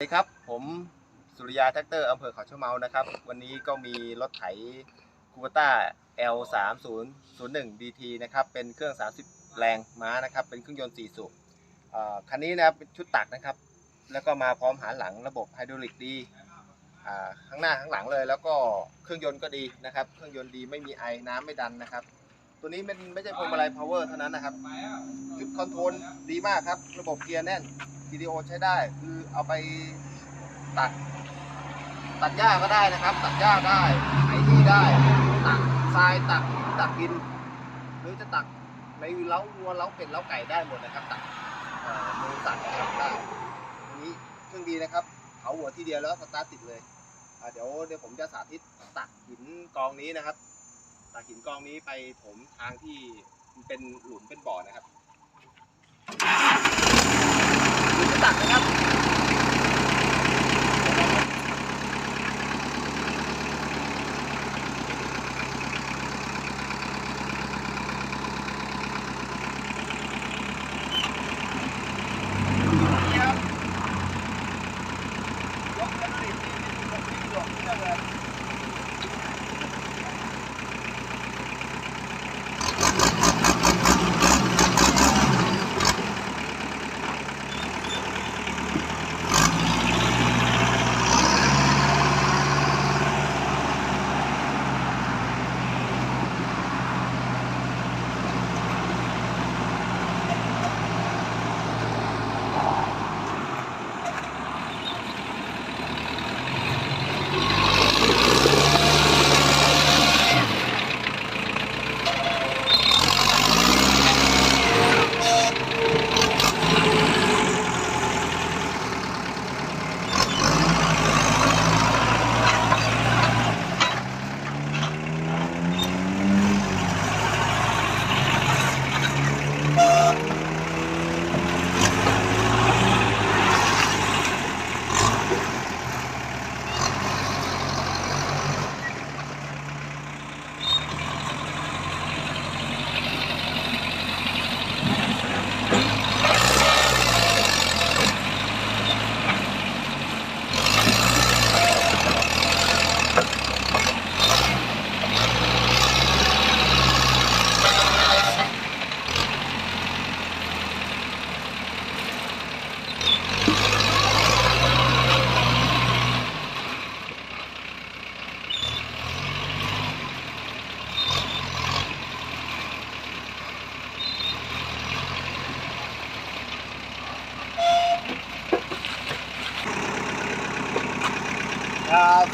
สวัสดีครับ ผมสุริยาแท็กเตอร์อำเภอเขาเชะเมานะครับ วันนี้ก็มีรถไถคูเปต้า L 3 0 0 1 DT นะครับ เป็นเครื่อง 30 แรงม้านะครับ เป็นเครื่องยนต์ 4 สูบอ่อคันนี้นะครับเป็นชุดตักนะครับ แล้วก็มาพร้อมหางหลังระบบไฮดรอลิกดีอ่าข้างหน้าข้างหลังเลย แล้วก็เครื่องยนต์ก็ดีนะครับ เครื่องยนต์ดีไม่มีไอน้ำไม่ดันนะครับ ตัวนี้มันไม่ใช่พวงมาลัยพาวเวอร์เท่านั้นนะครับจุดคอนโทรลดีมากครับ ระบบเกียร์แน่น วิดีโอใช้ได้ คือเอาไปตัด ตัดหญ้าก็ได้นะครับ ตัดหญ้าได้ไถที่ได้ ตักทรายตักตักดิน หรือจะตักในเล้าวัวเล้าเป็ดเล้าไก่ได้หมดนะครับ ตักมือตัดนะครับได้อันนี้เครื่องดีนะครับเผาหัวทีเดียวแล้วสตาร์ทติดเลยเดี๋ยวเดี๋ยวผมจะสาธิตตักหินกองนี้นะครับตักหินกองนี้ไปถมทางที่เป็นหลุมเป็นบ่อนะครับ หรือจะตักนะครับ นี่ครับยกแล้วก็ดิบนี่ นี่ย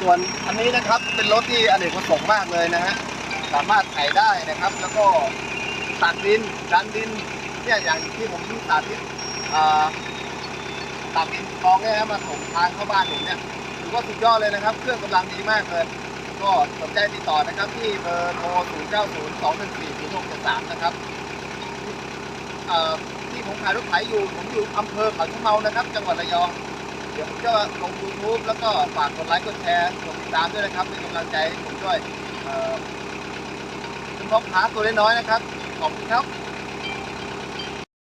ส่วนอันนี้นะครับเป็นรถที่อเนกประสงค์มากเลยนะฮะสามารถไถได้นะครับ แล้วก็ตักดินดันดินเนี่ยอย่างที่ผมสาธิตอ่ตักดินกองเนี่ยนะมาถมทางเข้าบ้านผมเนี่ยถือว่าสุดยอดเลยนะครับ เครื่องกำลังดีมากเลยก็สนใจติดต่อนะครับที่เบอร์โทร 0 9 0 2 1 4 0 6 7 3นะครับเอ่ที่ผมขายรถไถอยู่ ผมอยู่อำเภอเขาชะเมานะครับ จังหวัดระยอง เดี๋ยวผมจะลงยูทูบแล้วก็ฝากกดไลค์กดแชร์กดติดตามด้วยนะครับเป็นกำลังใจให้ผมด้วยเอ่อเป็นพ่อค้าตัวเล็กน้อยนะครับ ขอบคุณครับ